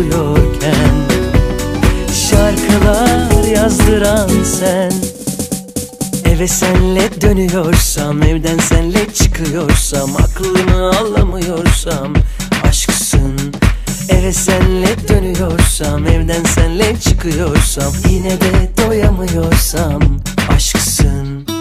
Susuyorken Şarkılar yazdıran sen. Eve senle dönüyorsam Evden senle çıkıyorsam Aklımı alamıyorsam Aşksın. Eve senle dönüyorsam Evden senle çıkıyorsam Yine de doyamıyorsam Aşksın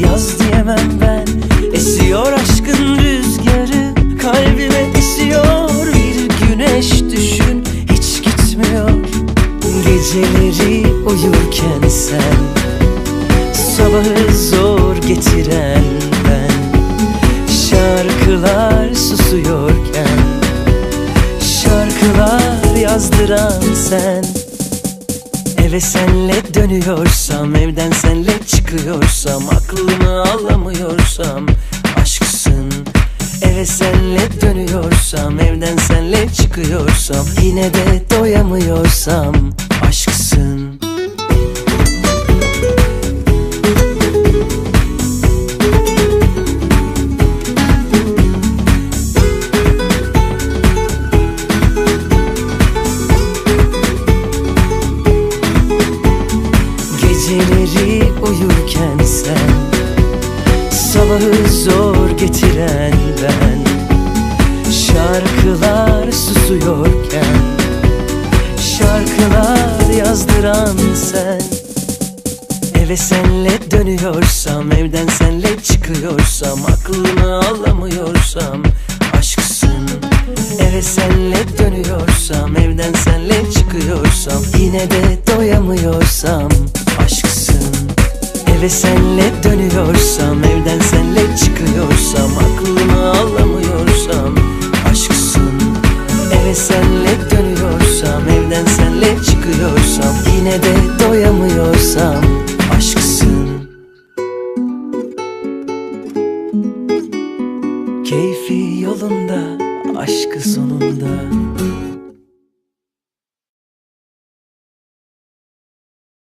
yaz diyemem ben. Esiyor aşkın rüzgarı. Kalbime esiyor. Bir güneş düşün. Hiç gitmiyor. Geceleri uyurken sen. Sabahı zor getiren ben. Şarkılar susuyorken. Şarkılar yazdıran sen Eve senle dönüyorsam Evden senle çıkıyorsam Aklımı alamıyorsam Aşksın. Eve senle dönüyorsam Evden senle çıkıyorsam Yine de doyamıyorsam Aşksın uyurken sen Sabahı zor getiren ben. Şarkılar susuyorken Şarkılar yazdıran sen. Eve senle dönüyorsam Evden senle çıkıyorsam Aklımı alamıyorsam Aşksın. Eve senle dönüyorsam Evden senle çıkıyorsam Yine de doyamıyorsam Aşksın Eve senle dönüyorsam Evden senle çıkıyorsam Aklımı alamıyorsam Aşksın. Eve senle dönüyorsam Evden senle çıkıyorsam Yine de doyamıyorsam Aşksın. Keyfi yolunda Aşkı sonunda